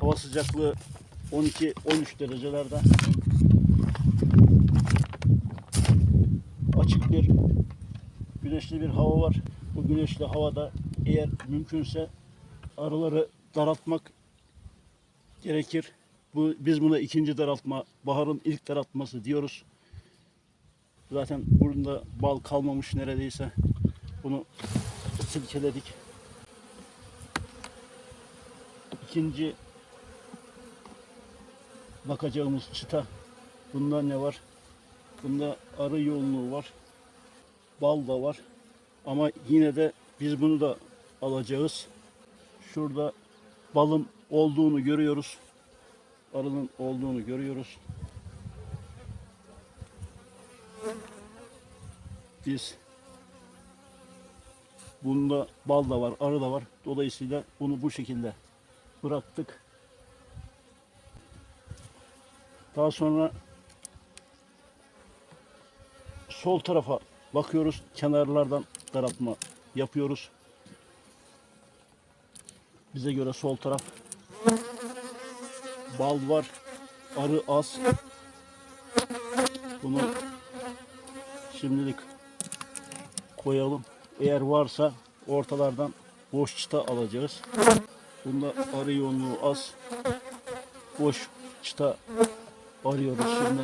Hava sıcaklığı 12-13 derecelerde. Açık bir güneşli bir hava var. Bu güneşli havada eğer mümkünse arıları daraltmak gerekir. Bu biz buna ikinci daraltma, baharın ilk daraltması diyoruz. Zaten burada bal kalmamış neredeyse. Bunu silkeledik. İkinci bakacağımız çıta. Bunda ne var? Bunda arı yoğunluğu var. Bal da var. Ama yine de biz bunu da alacağız. Şurada balın olduğunu görüyoruz. Arının olduğunu görüyoruz. Biz bunda bal da var, arı da var. Dolayısıyla bunu bu şekilde bıraktık. Daha sonra sol tarafa bakıyoruz. Kenarlardan daraltma yapıyoruz. Bize göre sol taraf bal var, arı az. Bunu şimdilik koyalım. Eğer varsa ortalardan boş çıta alacağız. Bunda arı yoğunluğu az. Boş çıta arıyoruz şimdi.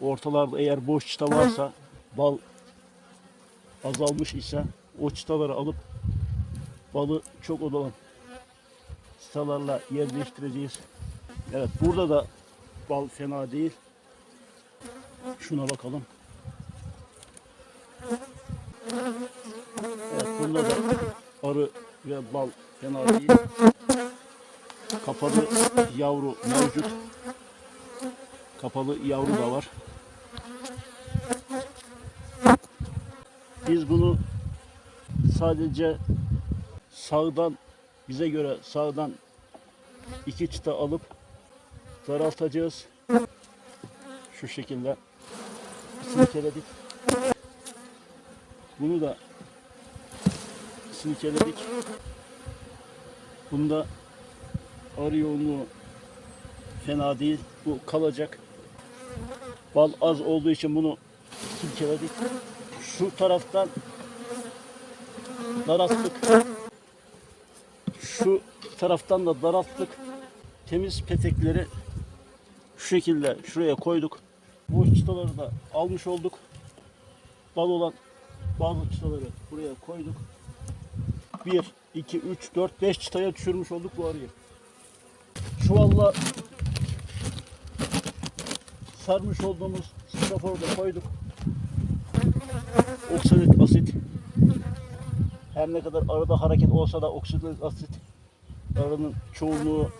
Ortalarda eğer boş çıta varsa bal azalmış ise o çıtaları alıp balı çok olan çıtalarla yer değiştireceğiz. Evet burada da bal fena değil. Şuna bakalım. Evet bunda da arı ve bal fena değil. Kapalı yavru mevcut. Kapalı yavru da var. Biz bunu sadece sağdan bize göre sağdan iki çıta alıp daraltacağız. Şu şekilde silkeledik. Bunu da silkeledik. Bunda arı yoğunluğu fena değil. Bu kalacak. Bal az olduğu için bunu silkeledik. Şu taraftan daralttık. Şu taraftan da daralttık. Temiz petekleri şu şekilde şuraya koyduk. Bu çıtaları da almış olduk. Bal olan bazı çıtaları buraya koyduk. 1, 2, 3, 4, 5 çıtaya düşürmüş olduk bu arıyı. Çuvalla sarmış olduğumuz straforu da koyduk. Oksalik asit. Her ne kadar arada hareket olsa da oksalik asit arının çoğunluğu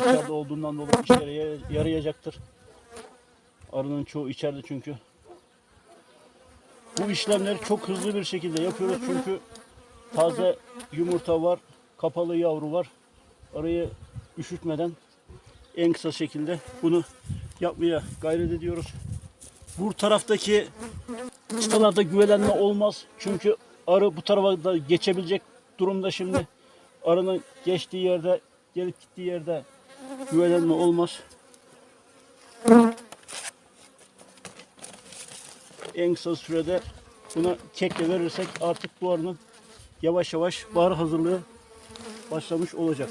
içeride olduğundan dolayı işlere yarayacaktır. Arının çoğu içeride çünkü. Bu işlemleri çok hızlı bir şekilde yapıyoruz çünkü taze yumurta var, kapalı yavru var. Arayı üşütmeden en kısa şekilde bunu yapmaya gayret ediyoruz. Bu taraftaki çıtalarda güvelenme olmaz. Çünkü arı bu tarafa da geçebilecek durumda şimdi. Arının geçtiği yerde, gelip gittiği yerde güvelenme olmaz. En kısa sürede buna kekle verirsek artık bu arının yavaş yavaş bahar hazırlığı başlamış olacak.